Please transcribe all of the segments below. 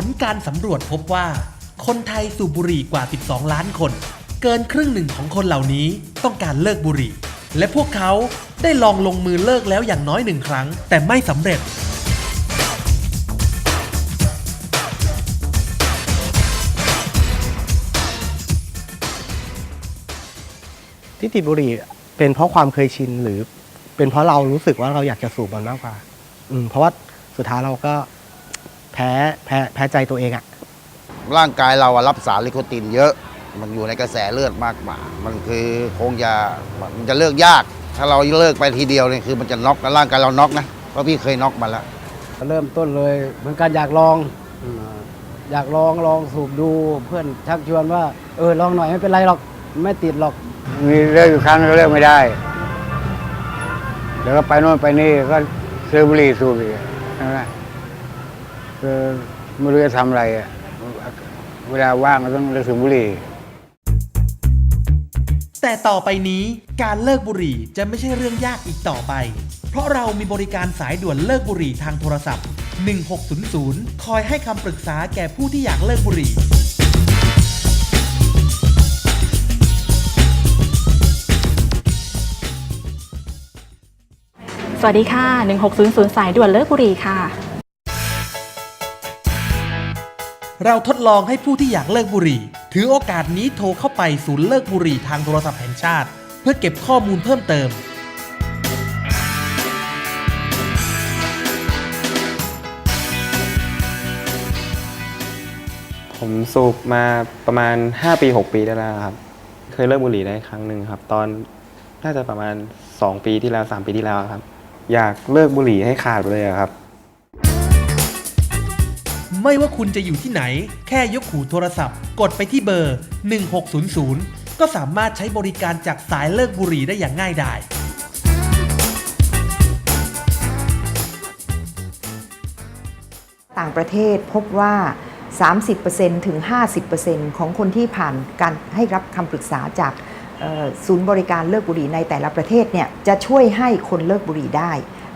ผลการสำรวจพบว่า คนไทยสูบบุหรี่กว่า 12 ล้านคน เกินครึ่งหนึ่งของคนเหล่านี้ต้องการเลิกบุหรี่ และพวกเขาได้ลองลงมือเลิกแล้วอย่างน้อยหนึ่งครั้ง แต่ไม่สำเร็จ ที่ติดบุหรี่เป็นเพราะความเคยชินหรือเป็นเพราะเรารู้สึกว่าเราอยากจะสูบมันมากกว่า อืมเพราะว่าสุดท้ายเราก็ แพ้แพ้แพ้ใจตัวเองอะร่างกายเราอะรับสารลิโคตินเยอะ มันอยู่ในกระแสเลือดมากกว่า มันคือคงจะมันจะเลิกยาก ถ้าเราเลิกไปทีเดียวเนี่ยคือมันจะน็อกร่างกายเราน็อกนะเพราะพี่เคยน็อกมาแล้วเริ่มต้นเลยเหมือนกันอยากลองอืมอยากลองลองสูบดูเพื่อนชักชวนว่า เออลองหน่อยไม่เป็นไรหรอกไม่ติดหรอกมีเลิกอยู่ครั้งก็เลิกไม่ได้ แล้วก็ไปโน่นไปนี่ก็ซื้อบุหรี่สูบอีกใช่ไหม คือไม่รู้จะทำอะไรอะเวลาว่างก็ต้องเลิกสูบบุหรี่ แต่ต่อไปนี้การเลิกบุหรี่จะไม่ใช่เรื่องยากอีกต่อไป เพราะเรามีบริการสายด่วนเลิกบุหรี่ทางโทรศัพท์ 1600 คอยให้คำปรึกษาแก่ผู้ที่อยากเลิกบุหรี่ สวัสดีค่ะ 1600 สายด่วนเลิกบุหรี่ค่ะ เราทดลองให้ผู้ที่อยากเลิกบุหรี่ ถือโอกาสนี้โทรเข้าไปศูนย์เลิกบุหรี่ทางโทรศัพท์แห่งชาติ เพื่อเก็บข้อมูลเพิ่มเติม ผมสูบมาประมาณ 5 ปี 6 ปีได้แล้วครับ เคยเลิกบุหรี่ได้ครั้งหนึ่งครับ ตอนน่าจะประมาณ 2 ปีที่แล้ว 3 ปีที่แล้วครับ อยากเลิกบุหรี่ให้ขาดไปเลยครับ ไม่ว่าคุณจะอยู่ที่ไหน แค่ยกหูโทรศัพท์ กดไปที่เบอร์ 1600 ก็สามารถใช้บริการจากสายเลิกบุหรี่ได้อย่างง่ายดายต่างประเทศพบว่า 30%ถึง 50%ของคนที่ผ่านการให้รับคำปรึกษาจากศูนย์บริการเลิกบุหรี่ในแต่ละประเทศเนี่ยจะช่วยให้คนเลิกบุหรี่ได้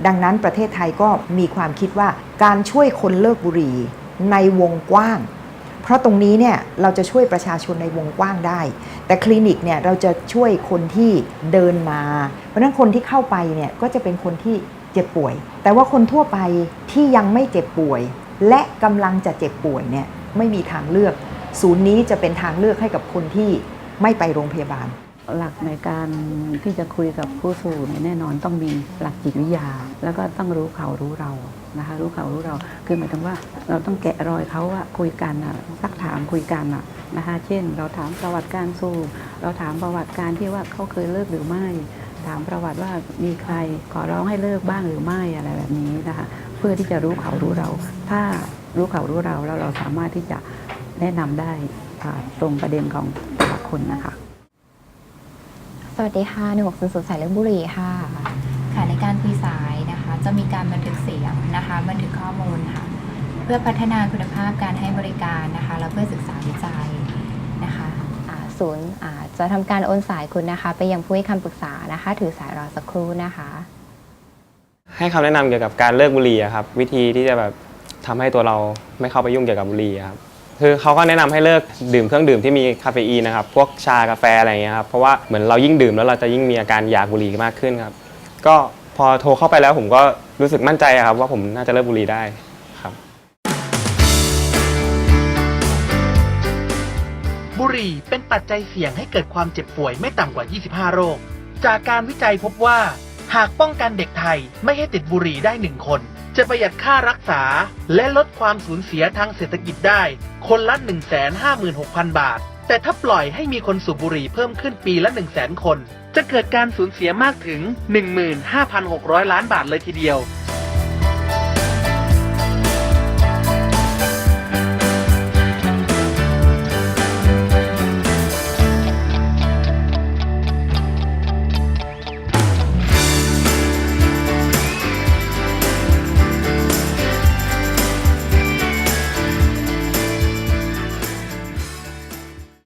ดังนั้นประเทศไทยก็มีความคิดว่าการช่วยคนเลิกบุหรี่ ในวงกว้าง เพราะตรงนี้เนี่ยเราจะช่วยประชาชนในวงกว้างได้ แต่คลินิกเนี่ยเราจะช่วยคนที่เดินมา เพราะนั้นคนที่เข้าไปเนี่ยก็จะเป็นคนที่เจ็บป่วย แต่ว่าคนทั่วไปที่ยังไม่เจ็บป่วย และกำลังจะเจ็บป่วยเนี่ยไม่มีทางเลือก ศูนย์นี้จะเป็นทางเลือกให้กับคนที่ไม่ไปโรงพยาบาล หลักในการที่จะคุยกับผู้สูบเนี่ยแน่นอนต้องมีหลักจิตวิทยา แล้วก็ต้องรู้เขารู้เรานะคะรู้เขารู้เราคือหมายถึงว่าเราต้องแกะรอยเขาอะคุยกันอะซักถามคุยกันอะนะคะเช่น เราถามประวัติการสูบเราถามประวัติการที่ว่าเขาเคยเลิกหรือไม่ ถามประวัติว่ามีใครขอร้องให้เลิกบ้างหรือไม่อะไรแบบนี้นะคะเพื่อที่จะรู้เขารู้เรา ถ้ารู้เขารู้เราแล้วเราสามารถที่จะแนะนำได้ตรงประเด็นของแต่ละคนนะคะ สวัสดีค่ะ1600สายเลือกบุหรี่ค่ะ ค่ะในการคุยสายนะคะ จะมีการบันทึกเสียงนะคะ บันทึกข้อมูลค่ะ เพื่อพัฒนาคุณภาพการให้บริการนะคะ และเพื่อศึกษาวิจัยนะคะอ่าศูนย์อ่าจะทำการโอนสายคุณนะคะ ไปยังผู้ให้คำปรึกษานะคะ ถือสายรอสักครู่นะคะ ให้คำแนะนำเกี่ยวกับการเลิกบุหรี่อะครับ วิธีที่จะแบบทำให้ตัวเราไม่เข้าไปยุ่งเกี่ยวกับบุหรี่อะครับ คือเขาก็แนะนำให้เลิกดื่มเครื่องดื่มที่มีคาเฟอีนนะครับ พวกชากาแฟอะไรอย่างเงี้ยครับ เพราะว่าเหมือนเรายิ่งดื่มแล้วเราจะยิ่งมีอาการอยากบุหรี่มากขึ้นครับ ก็พอโทรเข้าไปแล้วผมก็รู้สึกมั่นใจครับ ว่าผมน่าจะเลิกบุหรี่ได้ครับ บุหรี่เป็นปัจจัยเสี่ยงให้เกิดความเจ็บป่วยไม่ต่ำกว่า 25 โรค จากการวิจัยพบว่า หากป้องกันเด็กไทยไม่ให้ติดบุหรี่ได้หนึ่งคน จะประหยัดค่ารักษา และลดความสูญเสียทางเศรษฐกิจได้ คนละ 156,000 บาท แต่ถ้าปล่อยให้มีคนสูบบุหรี่เพิ่มขึ้นปีละ 100,000 คน จะเกิดการสูญเสียมากถึง 15,600 ล้านบาทเลยทีเดียว